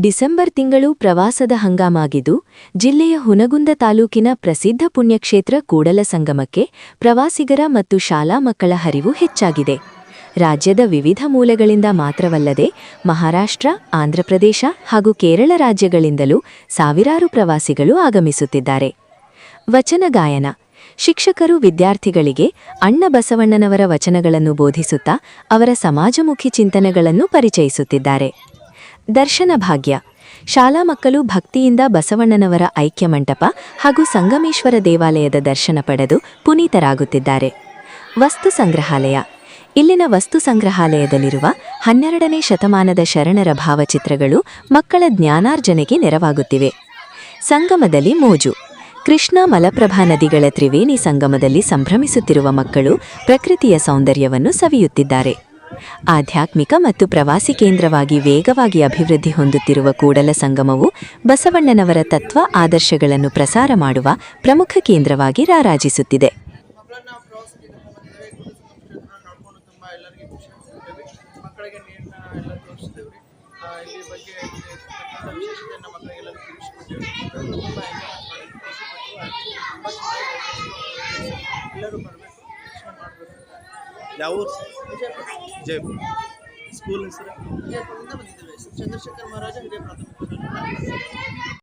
December ತಿಂಗಳು ಪ್ರವಾಸದ ಹಂಗಾಮಾಗಿದ್ದು, ಜಿಲ್ಲೆಯ ಹುನಗುಂದ ತಾಲೂಕಿನ ಪ್ರಸಿದ್ಧ ಪುಣ್ಯಕ್ಷೇತ್ರ ಕೂಡಲ ಸಂಗಮಕ್ಕೆ ಪ್ರವಾಸಿಗರ ಮತ್ತು ಶಾಲಾ ಮಕ್ಕಳ ಹರಿವು ಹೆಚ್ಚಾಗಿದೆ. ರಾಜ್ಯದ ವಿವಿಧ ಮೂಲಗಳಿಂದ ಮಾತ್ರವಲ್ಲದೆ ಮಹಾರಾಷ್ಟ್ರ, ಆಂಧ್ರಪ್ರದೇಶ ಹಾಗೂ ಕೇರಳ ರಾಜ್ಯಗಳಿಂದಲೂ ಸಾವಿರಾರು ಪ್ರವಾಸಿಗಳು ಆಗಮಿಸುತ್ತಿದ್ದಾರೆ. ವಚನ ಗಾಯನ. ಶಿಕ್ಷಕರು ವಿದ್ಯಾರ್ಥಿಗಳಿಗೆ ಅಣ್ಣ ಬಸವಣ್ಣನವರ ವಚನಗಳನ್ನು ಬೋಧಿಸುತ್ತಾ ಅವರ ಸಮಾಜಮುಖಿ ಚಿಂತನೆಗಳನ್ನು ಪರಿಚಯಿಸುತ್ತಿದ್ದಾರೆ. ದರ್ಶನ ಭಾಗ್ಯ. ಶಾಲಾ ಮಕ್ಕಳು ಭಕ್ತಿಯಿಂದ ಬಸವಣ್ಣನವರ ಐಕ್ಯ ಮಂಟಪ ಹಾಗೂ ಸಂಗಮೇಶ್ವರ ದೇವಾಲಯದ ದರ್ಶನ ಪಡೆದು ಪುನೀತರಾಗುತ್ತಿದ್ದಾರೆ. ವಸ್ತು ಸಂಗ್ರಹಾಲಯ. ಇಲ್ಲಿನ ವಸ್ತು ಸಂಗ್ರಹಾಲಯದಲ್ಲಿರುವ ಹನ್ನೆರಡನೇ ಶತಮಾನದ ಶರಣರ ಭಾವಚಿತ್ರಗಳು ಮಕ್ಕಳ ಜ್ಞಾನಾರ್ಜನೆಗೆ ನೆರವಾಗುತ್ತಿವೆ. ಸಂಗಮದಲ್ಲಿ ಮೋಜು. ಕೃಷ್ಣ ಮಲಪ್ರಭಾ ನದಿಗಳ ತ್ರಿವೇಣಿ ಸಂಗಮದಲ್ಲಿ ಸಂಭ್ರಮಿಸುತ್ತಿರುವ ಮಕ್ಕಳು ಪ್ರಕೃತಿಯ ಸೌಂದರ್ಯವನ್ನು ಸವಿಯುತ್ತಿದ್ದಾರೆ. ಆಧ್ಯಾತ್ಮಿಕ ಮತ್ತು ಪ್ರವಾಸಿ ಕೇಂದ್ರವಾಗಿ ವೇಗವಾಗಿ ಅಭಿವೃದ್ಧಿ ಹೊಂದುತ್ತಿರುವ ಕೂಡಲ ಸಂಗಮವು ಬಸವಣ್ಣನವರ ತತ್ವ ಆದರ್ಶಗಳನ್ನು ಪ್ರಸಾರ ಮಾಡುವ ಪ್ರಮುಖ ಕೇಂದ್ರವಾಗಿ ರಾರಾಜಿಸುತ್ತಿದೆ. ಎಲ್ಲರೂ ಯಾವ ಊರು ಸ್ಕೂಲ್ ಹೆಸರು ವಿಜಯಪುರದಿಂದ ಬಂದಿದ್ದೇವೆ ಚಂದ್ರಶೇಖರ್ ಮಹಾರಾಜ ಹಿರಿಯ ಪ್ರಾಥಮಿಕ ಶಾಲೆ